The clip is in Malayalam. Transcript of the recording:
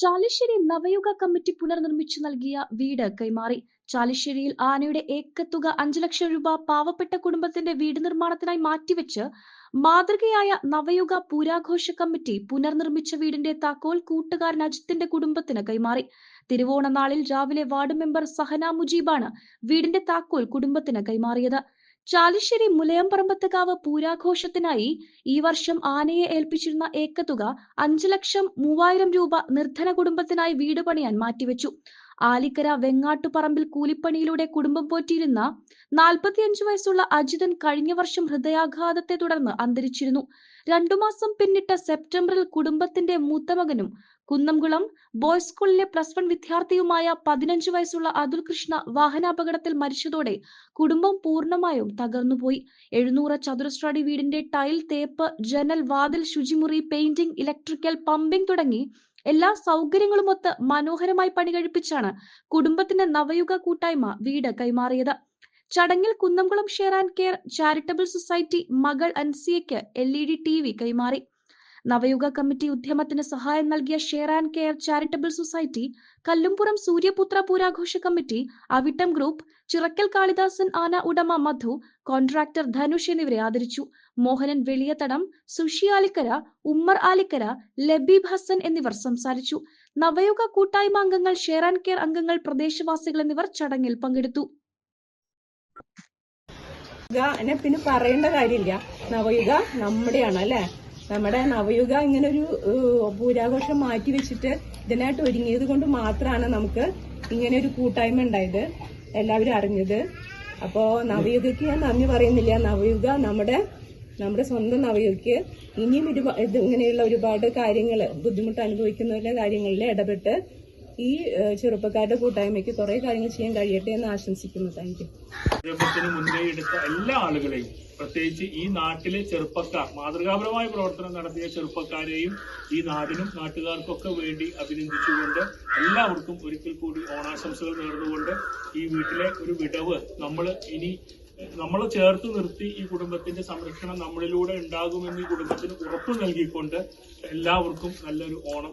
ചാലിശ്ശേരി നവയുഗ കമ്മിറ്റി പുനർനിർമ്മിച്ചു നൽകിയ വീട് കൈമാറി. ചാലശ്ശേരിയിൽ ആനയുടെ ഏക്കത്തുക അഞ്ചു ലക്ഷം രൂപ പാവപ്പെട്ട കുടുംബത്തിന്റെ വീട് നിർമ്മാണത്തിനായി മാറ്റിവെച്ച് മാതൃകയായ നവയുഗ പൂരാഘോഷ കമ്മിറ്റി പുനർനിർമ്മിച്ച വീടിന്റെ താക്കോൽ കൂട്ടുകാരൻ അജിത്തിന്റെ കുടുംബത്തിന് കൈമാറി. തിരുവോണനാളിൽ രാവിലെ വാർഡ് മെമ്പർ സഹന മുജീബാണ് വീടിന്റെ താക്കോൽ കുടുംബത്തിന് കൈമാറിയത്. ചാലിശ്ശേരി മുലയംപറമ്പത്തുകാവ് പൂരാഘോഷത്തിനായി ഈ വർഷം ആനയെ ഏൽപ്പിച്ചിരുന്ന ഏക്കത്തുക അഞ്ചു ലക്ഷം മൂവായിരം രൂപ നിർധന കുടുംബത്തിനായി വീട് പണിയാൻ മാറ്റിവെച്ചു. ആലിക്കര വെങ്ങാട്ടുപറമ്പിൽ കൂലിപ്പണിയിലൂടെ കുടുംബം പോറ്റിയിരുന്ന നാൽപ്പത്തിയഞ്ചു വയസ്സുള്ള അജിതൻ കഴിഞ്ഞ വർഷം ഹൃദയാഘാതത്തെ തുടർന്ന് അന്തരിച്ചിരുന്നു. രണ്ടു മാസം പിന്നിട്ട സെപ്റ്റംബറിൽ കുടുംബത്തിന്റെ മൂത്തമകനും കുന്നംകുളം ബോയ്സ് സ്കൂളിലെ പ്ലസ് വൺ വിദ്യാർത്ഥിയുമായ പതിനഞ്ചു വയസ്സുള്ള അതുൽ കൃഷ്ണ വാഹനാപകടത്തിൽ മരിച്ചതോടെ കുടുംബം പൂർണമായും തകർന്നുപോയി. എഴുന്നൂറ് ചതുരശ്രടി വീടിന്റെ ടൈൽ തേപ്പ് ജനൽ വാതിൽ ശുചിമുറി പെയിന്റിംഗ് ഇലക്ട്രിക്കൽ പമ്പിംഗ് തുടങ്ങി എല്ലാ സൗകര്യങ്ങളുമൊത്ത് മനോഹരമായി പണി കഴിപ്പിച്ചാണ് കുടുംബത്തിന്റെ നവയുഗ കൂട്ടായ്മ വീട് കൈമാറിയത്. ചടങ്ങിൽ Kunnamkulam share and care charitable society മകൾ അൻസിയയ്ക്ക് L E D T V കൈമാറി. നവയുഗ കമ്മിറ്റി ഉദ്യമത്തിന് സഹായം നൽകിയ share and care charitable society Kallumpuram Suryaputra Pooraghosha committee Avittam group Chirakkal Kalidasan ആന ഉടമ മധു കോൺട്രാക്ടർ ധനുഷ് എന്നിവരെ ആദരിച്ചു. മോഹനൻ വെളിയത്തടം സുഷി ആലിക്കര ഉമ്മർ ആലിക്കര ലബീബ് ഹസൻ എന്നിവർ സംസാരിച്ചു. നവയുഗ കൂട്ടായ്മ അംഗങ്ങൾ ഷെയർ ആൻഡ് കെയർ അംഗങ്ങൾ പ്രദേശവാസികൾ എന്നിവർ ചടങ്ങിൽ പങ്കെടുത്തു. പിന്നെ പറയേണ്ട കാര്യമില്ല. നവയുഗ നമ്മുടെയാണ് അല്ലെ? നമ്മുടെ നവയുഗ ഇങ്ങനെ ഒരു പൂരാഘോഷം മാറ്റി വെച്ചിട്ട് ഇതിനായിട്ട് ഒരുങ്ങിയത് കൊണ്ട് മാത്രമാണ് നമുക്ക് ഇങ്ങനെ ഒരു കൂട്ടായ്മ ഉണ്ടായത്. എല്ലാവരും അറിഞ്ഞത്. അപ്പോ നവയുഗയ്ക്ക് ഞാൻ നന്ദി പറയുന്നില്ല. നവയുഗ നമ്മുടെ നമ്മുടെ സ്വന്തം നവയുഗയ്ക്ക് ഇനിയും ഇങ്ങനെയുള്ള ഒരുപാട് കാര്യങ്ങൾ ബുദ്ധിമുട്ട് അനുഭവിക്കുന്നവരുടെ കാര്യങ്ങളിൽ ഇടപെട്ട് ഈ ചെറുപ്പക്കാരുടെ കൂട്ടായ്മയ്ക്ക് കുറെ കാര്യങ്ങൾ ചെയ്യാൻ കഴിയട്ടെ എന്ന് ആശംസിക്കുന്നു. താങ്ക് യു മുൻകൈ എടുത്ത എല്ലാ ആളുകളെയും പ്രത്യേകിച്ച് ഈ നാട്ടിലെ ചെറുപ്പക്കാർ മാതൃകാപരമായ പ്രവർത്തനം നടത്തിയ ചെറുപ്പക്കാരെയും ഈ നാടിനും നാട്ടുകാർക്കൊക്കെ വേണ്ടി അഭിനന്ദിച്ചുകൊണ്ട് എല്ലാവർക്കും ഒരിക്കൽ കൂടി ഓണാശംസകൾ നേർന്നുകൊണ്ട് ഈ വീട്ടിലെ ഒരു വിടവ് നമ്മൾ ഇനി നമ്മൾ ചേർത്ത് നിർത്തി ഈ കുടുംബത്തിന്റെ സംരക്ഷണം നമ്മളിലൂടെ ഉണ്ടാകുമെന്ന് ഈ കുടുംബത്തിന് ഉറപ്പ് നൽകിക്കൊണ്ട് എല്ലാവർക്കും നല്ലൊരു ഓണം